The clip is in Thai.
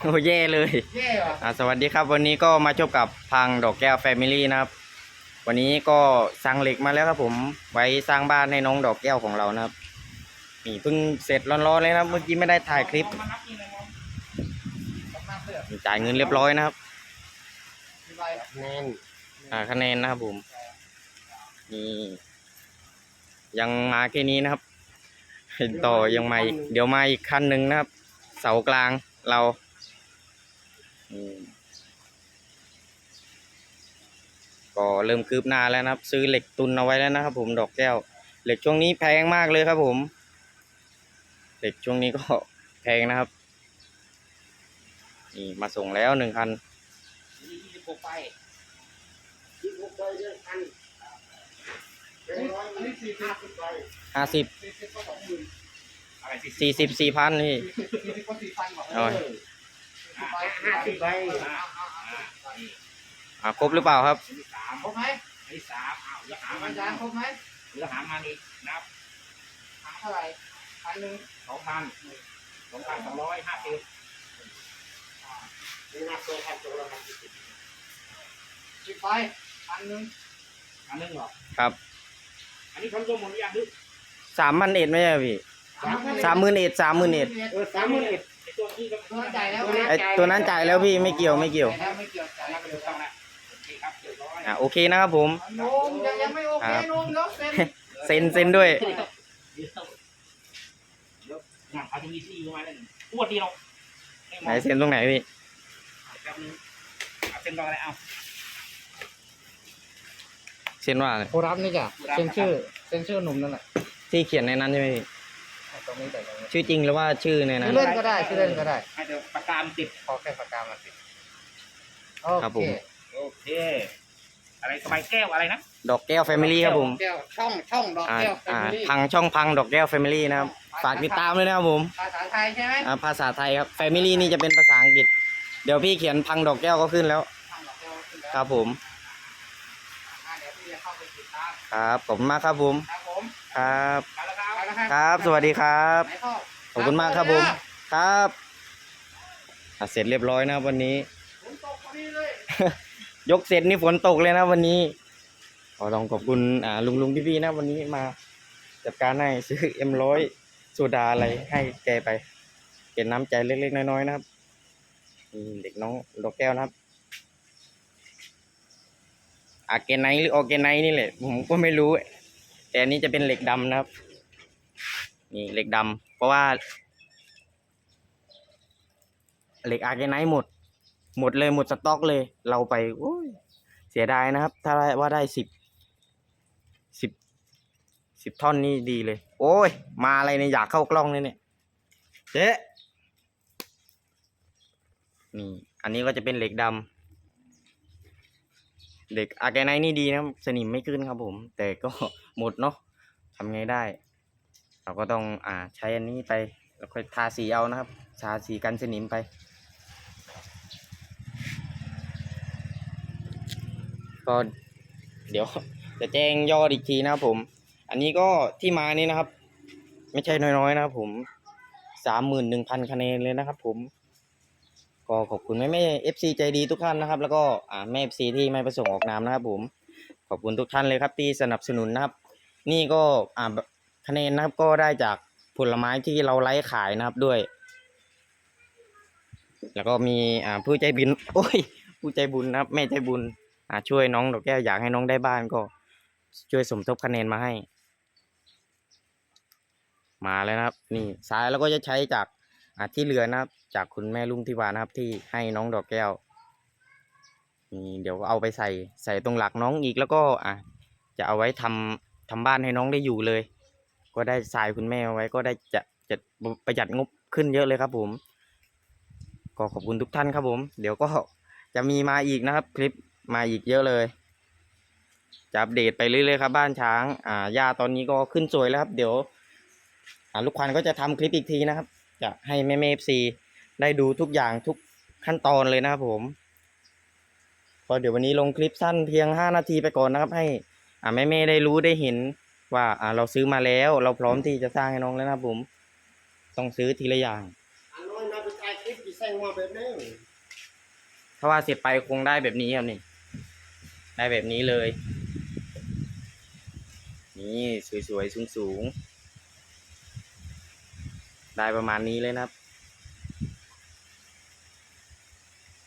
โอ้แย่เลยแย่ว่ะอ่าสวัสดีครับ วันนี้ก็มาชบกับพังดอกแก้วแฟมิลี่นะครับ วันนี้ก็สั่งเหล็กมาแล้วครับผม ไว้สร้างบ้านให้น้องดอกแก้วของเรานะครับนี่เพิ่งเสร็จร้อนๆเลยนะครับ เมื่อกี้ไม่ได้ถ่ายคลิปมานับนี่เลยมั้งกำนับเสื้อจ่ายเงินเรียบร้อยนะครับ มีใบแนนอ่าคะแนนนะครับผมนี่ยังมาแค่นี้นะครับเห็นต่อยังมาอีกเดี๋ยวมาอีกคันหนึ่งนะครับ เสากลางเรา ก็เริ่มคืบหน้าแล้วนะครับ ซื้อเหล็กตุนเอาไว้แล้วนะครับ ผมดอกแก้ว เหล็กช่วงนี้แพงมากเลยครับผม เหล็กช่วงนี้ก็แพงนะครับนี่มาส่งแล้วหนึ่งคันยี่สิบหกใบยี่สิบหกใบเยอะพันอันนี้สี่สิบใบห้าสิบสี่สิบก็สองหมื่นอะไรสี่สี่สิบสี่พันนี่สี่สิบก็สี่พันกว่าเอาไว้ ห้าสิบใบอ่าครบหรือเปล่าครับสามครบไหมอันที่สามอ้าวแล้วหาหามัมันนจานครบไหมเหลือหามันอีกนับหาเท่าไหร่พันหนึ่งสองพันสองพันสองร้อยห้าสิบนี่นับตัวพันตัวละพันสิบสิบใบพันหนึ่งอันนึงเหรอครับ อันนี้เขารวมหมดหรือยังหรือสามพันเอ็ดไม่ใช่เหรอพี่สามหมื่นเอ็ดสามหมื่นเอ็ดเออสามหมื่นเอ็ดไอ้ตัว นี้ก็ตัวจ่ายแล้วไอตัวนั้นจ่ายแล้วพี่ไม่เกี่ยวไม่เกี่ยวจ่ายแล้วไม่เกี่ยวจ่ายแล้วเดี๋ยวต้องนะโอเคครับเรียบร้อยอ่าโอเคนะครับผมโนมยังยังไม่โอเคโนมเนาะเซ็นเซ็นเซ็นด้วยเดี๋ยวเดี๋ยวงานเขาจะมีที่ประมาณนั้นปวดดีหรอกไหนเซ็นตรงไหนพี่แป๊บนึงเอาเซ็นรออะไรเอาเซ็นว่าอะไรผู้รับนี่จ้ะเซ็นชื่อเซ็นชื่อหนุ่มนั่นแหละที่เขียนในนั้นใช่ไหมพี่ ตรงนี้แต่ตรงนี้ชื่อจริงหรือว่าชื่อในนั้ชื่นอเล่นก็ได้ชื่อเล่นก็ได้ให้เดี๋ยวประกาศติดขอแค่ปากกามาติดโอครับเคผมโอเค อะไรสบายแก้วอะไรนะดอกแก้วแฟมิลี่ครับผมแก้วช่องช่องดอกอ่าแก้วแฟอ่ามิลี่พังช่องพังดอกแก้วแฟมิลี่นะครับ ฝากติดตามเลยนะครับผมภาษาไทยใช่ไหมอ่าภาษาไทยครับแฟมิลี่นี่จะเป็นภาษาอังกฤษ เดี๋ยวพี่เขียนพังดอกแก้วก็ขึ้นแล้ว ช่องดอกแก้วขึ้นแล้วครับผมอ่าเดี๋ยวพี่จะเข้าไปติดตามครับขอบคุณมากครับผม ครับผมครับ มาแล้วครับไปแล้ว ครับครับ สวัสดีครับไหนเข้าขอบคุณมากครับผมครับอะเสร็จเรียบร้อยนะครับวันนี้ฝนตกพอดีเลยยกเสร็จนี่ฝนตกเลยนะวันนี้ขอต้องขอบคุณอ่าลุงลุงพี่ๆนะวันนี้มาจัดการให้ซื้อเอ็มร้อยโซดาอะไรให้แกไปเป็นน้ำใจเล็กๆน้อยๆนะครับนี่เด็กน้องดอกแก้วนะครับอาเกนไนหรือออร์แกนไนนี่แหละผมก็ไม่รู้ แต่อันนี้จะเป็นเหล็กดำนะครับ นี่เหล็กดำเพราะว่า เหล็กอาร์แกไนท์หมด หมดเลยหมดสต็อกเลย เราไปโอ้ยเสียดายนะครับ ถ้าได้ว่าได้สิบสิบสิบท่อนนี่ดีเลย โอ้ย มาอะไรเนี่ยอยากเข้ากล้องเลยเนี่ยเจ๊นี่อันนี้ก็จะเป็นเหล็กดำเหล็กอาร์แกไนท์นี่ดีนะสนิมไม่ขึ้นครับผม แต่ก็หมดเนาะทำไงได้ เราก็ต้องอ่าใช้อันนี้ไปแล้วค่อยทาสีเอานะครับทาสีกันสนิมไป ก็เดี๋ยวจะแจ้งยอดอีกทีนะครับผม อันนี้ก็ที่มานี่นะครับ ไม่ใช่น้อยๆนะครับผมสามหมื่นหนึ่งพันคะแนนเลยนะครับผม ก็ขอบคุณแม่แม่เอฟซีใจดีทุกท่านนะครับ แล้วก็อ่าแม่เอฟซีที่ไม่ประสงค์ออกนามนะครับผม ขอบคุณทุกท่านเลยครับที่สนับสนุนนะครับ นี่ก็อ่า คะแนนนะครับก็ได้จากผลไม้ที่เราไลฟ์ขายนะครับด้วย แล้วก็มีอ่าผู้ใจบุญโอ้ยผู้ใจบุญนะครับแม่ใจบุญอ่าช่วยน้องดอกแก้วอยากให้น้องได้บ้านก็ ช่วยสมทบคะแนนมาให้ มาแล้วนะครับ นี่ซ้ายแล้วก็จะใช้จากอ่าที่เหลือนะครับ จากคุณแม่ลุงที่วานะครับ ที่ให้น้องดอกแก้วนี่เดี๋ยวเอาไปใส่ใส่ตรงหลักน้องอีกแล้วก็อะจะเอาไว้ทำทำบ้านให้น้องได้อยู่เลย ก็ได้ทรายคุณแม่ไว้ก็ได้จะจะประหยัดงบขึ้นเยอะเลยครับ ผม ก็ขอบคุณทุกท่านครับผม เดี๋ยวก็จะมีมาอีกนะครับ คลิปมาอีกเยอะเลย จะอัปเดตไปเรื่อยๆครับ บ้านช้าง อ่าหญ้าตอนนี้ก็ขึ้นสวยแล้วครับ เดี๋ยว อ่าลูกควันก็จะทำคลิปอีกทีนะครับ จะให้แม่เมฟซีได้ดูทุกอย่างทุกขั้นตอนเลยนะครับผมก็เดี๋ยววันนี้ลงคลิปสั้นเพียงห้านาทีไปก่อนนะครับ ให้อ่าแม่เมได้รู้ได้เห็น ว่าอ่าเราซื้อมาแล้ว เราพร้อมที่จะสร้างให้น้องแล้วนะผม ต้องซื้อทีละอย่างอน้อยนะเป็นไคลิปที่แซงมาแบบนี้ถ้าว่าเสร็จไปคงได้แบบนี้ครับนี่ ได้แบบนี้เลย นี่สวยๆสูงๆ ได้ประมาณนี้เลยนะครับ